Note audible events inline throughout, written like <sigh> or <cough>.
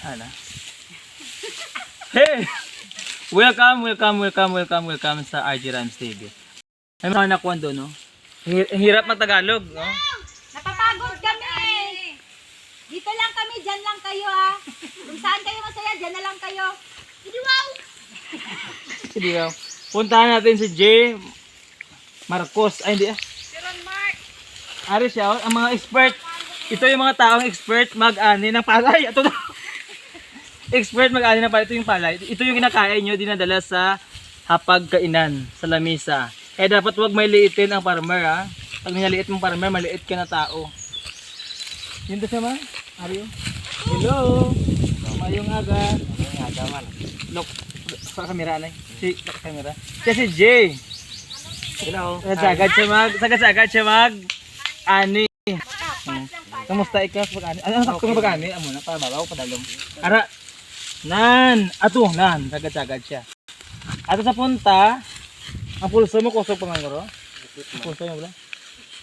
Ano? Hey! Welcome, welcome, welcome, welcome, welcome sa RG Rams TV. Ay, mga nakuha doon, no? Hi- Hirap mag-Tagalog, no? Napapagod kami! Dito lang kami, dyan lang kayo ha. Kung saan kayo masaya, dyan na lang kayo. Sige daw. Puntahan natin si J. Marcos. Ay, hindi ah. Mark! Ari siya, oh, ang mga expert. Ito yung mga taong expert mag-ani ng palay. Ito na. Expert mag-ani ng palay. Ito yung palay. Ito yung kinakain nyo, dinadala sa hapagkainan, sa lamisa. Eh dapat wag may liitin ang farmer ha. Pag niliit mong farmer, maliit ka na tao. Yun to siya man. Ari oh. Hello. Mayong aga. Mayong aga man. Look. Sa kamera na. Si sa kamera. Siya si Jay. Hello. Sagad siya mag, sagad sagad siya mag ani. Hmm. Kamusta ikaw sa pag-ani? Ano sakto nga pag-ani? Amo na para babaw padalong. Ara. Nan, ato nan, sagad siya. Ato sa punta, ang pulso mo kusog pa man? Ang Pulso mo bala?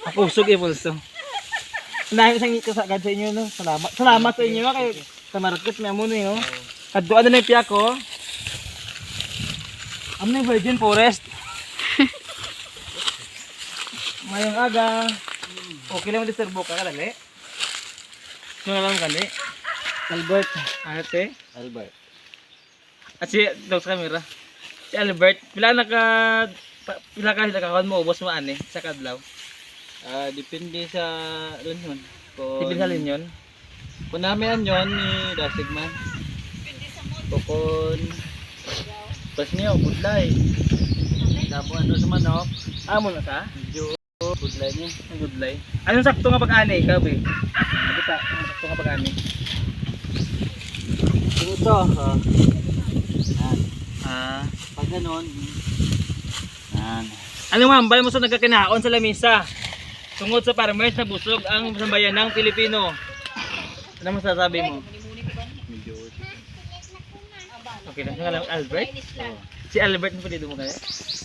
Ang kusog eh pulso. Dahil sa inyo sagad sa inyo no. Salamat. Salamat sa inyo kay sa market may amo no. Kadto ano na yung piyak ko. Amo na Virgin Forest. <laughs> Mayong aga. Okay lang disturbo ka kalali. Sino lang kali? Albert. Ate. Albert. At si Dog sa camera. Si Albert. Pila na ka pa- pila ka kakon mo ubos mo ani sa kadlaw. Ah, depende sa lunyon. Kung Tibil sa linyon. Kung namin yon ni Dasig man. Kukon Pas niyo, budlay. Tapos ano sa manok, Amo na ka? medyo budlay niya. Ang gudlay. Anong sakto nga pag-ani ikaw be? Kita, anong sakto nga pag-ani? Ito, ah, yan. Ah. Pag ganon, yan. Anong mambal mo sa nagkakinaon sa lamisa? Tungod sa farmers na busog ang sambayan ng Pilipino. Ano masasabi mo? Medyo Okay lang. Nga Albert? oh, Si Albert mo pwede mo kaya?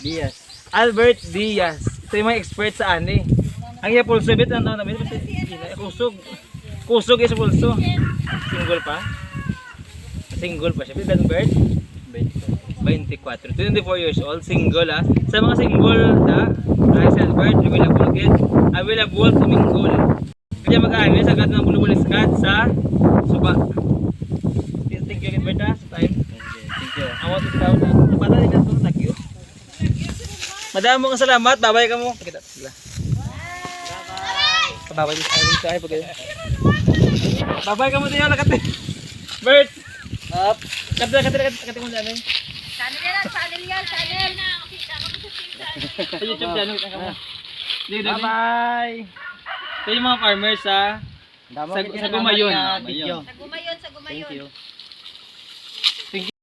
Diaz. Albert Diaz. Ito yung mga expert sa ani. Ang iya pulso bit ang taon namin. Kusog. Kusog is pulso. Single pa. Single pa siya. Pero Albert, 24. 24 years old. Single ah. Sa mga single na, si Albert, available again. Available to mingle. Kaya mag-aami sa kat ng bulubuliskat sa suba. Thank you Albert ah, sa time. Thank you. I want to down na. Pala rin ito. Thank you. Madami mong salamat. Babay ka mo. Pakita sila. Babay din sa ay pag Babay ka mo din lakat. Bert. Up. Kadra kadra kadra kadra mo. Channel yan, channel yan, channel! Sa YouTube channel ka mo. Bye bye. Yung mga farmers sa Damo Sa- sa Gumayon. Sa gumayon, sa gumayon. Thank you.